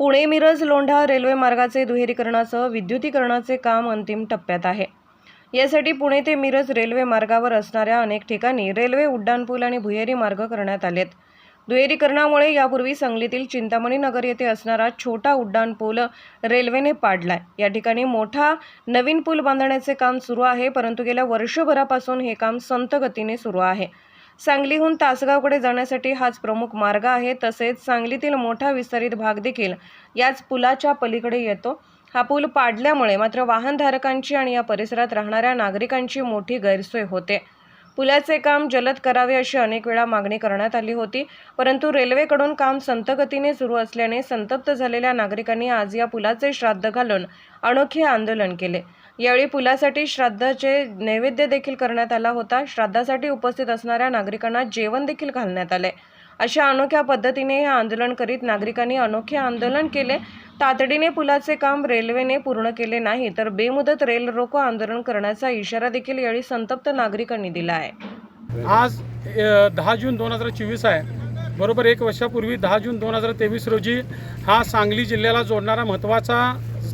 Pune Miraj Londa railway मार्गाचे दुहेरीकरणासह विद्युतीकरणाचे काम अंतिम टप्प्यात आहे. यासाठी पुणे ते मिरज रेल्वे मार्गावर असणाऱ्या अनेक ठिकाणी रेल्वे उड्डाणपूल आणि भुहेरी मार्ग करण्यात आलेत. दुहेरीकरणामुळे यापूर्वी सांगलीतील चिंतामणी नगर येथे असणारा छोटा उड्डाणपूल रेल्वेने पाडलाय. या ठिकाणी मोठा नवीन पूल बांधण्याचे काम सुरू आहे परंतु गेल्या वर्षभरापासून हे काम संत गतीने सुरू आहे. सांगलीहून तासगावकडे जाण्यासाठी हाच प्रमुख मार्ग आहे. तसेच सांगलीतील मोठा विस्तारित भाग देखील याच पुलाच्या पलीकडे येतो. हा पूल पाडल्यामुळे मात्र वाहनधारकांची आणि या परिसरात राहणाऱ्या नागरिकांची मोठी गैरसोय होते. पुलाचे काम जलद करावे अशी अनेक वेळा मागणी करण्यात आली होती. परंतु रेल्वेकडून काम संतगतीने सुरू असल्याने संतप्त झालेल्या नागरिकांनी आज या पुलाचे श्राद्ध घालून अनोखे आंदोलन केले. यावेळी पुलासाठी श्राद्धाचे नैवेद्य देखील करण्यात आला होता. श्राद्धासाठी उपस्थित असणाऱ्या नागरिकांना जेवण देखील घालण्यात आले. अशा अनोख्या पद्धतीने हे आंदोलन करीत नागरिकांनी अनोखे आंदोलन केले. तातडीने पुलाचे काम रेल्वेने पूर्ण केले नाही तर बेमुदत रेल रोको आंदोलन करण्याचा इशारा देखील यावेळी संतप्त नागरिकांनी दिला आहे. आज दहा जून दोन हजार चोवीस आहे. बरोबर एक वर्षापूर्वी दहा जून दोन हजार तेवीस रोजी हा सांगली जिल्ह्याला जोडणारा महत्त्वाचा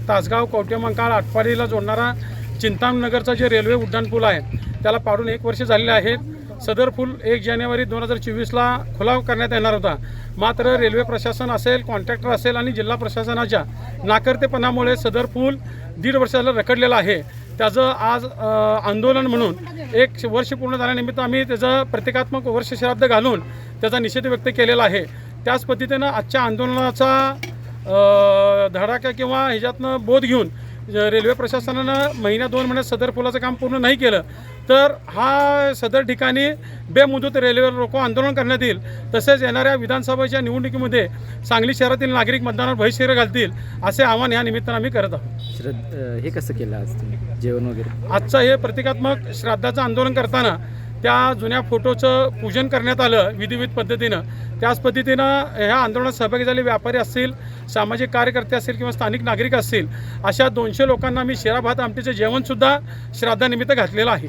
तासगाव कवटेमंकाळ आटपाडीला जोडणारा चिंतामनगरचा जे रेल्वे उड्डाणपूल आहे त्याला पाडून एक वर्ष झालेले आहेत. सदर पूल एक जानेवारी दोन हजार चोवीसला खुलाव करण्यात येणार होता. मात्र रेल्वे प्रशासन असेल कॉन्ट्रॅक्टर असेल आणि जिल्हा प्रशासनाच्या नाकर्तेपणामुळे सदर पूल दीड वर्षाला रखडलेला आहे. त्याचं आज आंदोलन म्हणून एक वर्ष पूर्ण झाल्यानिमित्त आम्ही त्याचं प्रतिकात्मक वर्षश्राद्ध घालून त्याचा निषेध व्यक्त केलेला आहे. त्याच पद्धतीनं आजच्या आंदोलनाचा धडाका किंवा ह्याच्यातनं बोध घेऊन रेल्वे प्रशासनानं महिन्या दोन महिन्यात सदर पुलाचं काम पूर्ण नाही केलं तर हा सदर ठिकाणी बेमुदत रेल्वे रोको आंदोलन करण्यात येईल. तसेच येणाऱ्या विधानसभेच्या निवडणुकीमध्ये सांगली शहरातील नागरिक मतदानावर बहिष्कार घालतील असे आवाहन या निमित्तानं आम्ही करत आहोत. श्रद्ध हे कसं केलं आज तुम्ही? जेवण वगैरे? आजचं हे प्रतिकात्मक श्राद्धाचं आंदोलन करताना त्या जुन्या फोटोचं पूजन करण्यात आलं विधिविध पद्धतीनं. त्याच पद्धतीनं ह्या आंदोलनात सहभागी झाले व्यापारी असतील सामाजिक कार्यकर्ते असतील किंवा स्थानिक नागरिक असतील अशा दोनशे लोकांना मी शिरा भात आमटीचं जेवणसुद्धा श्राद्धानिमित्त घातलेलं आहे.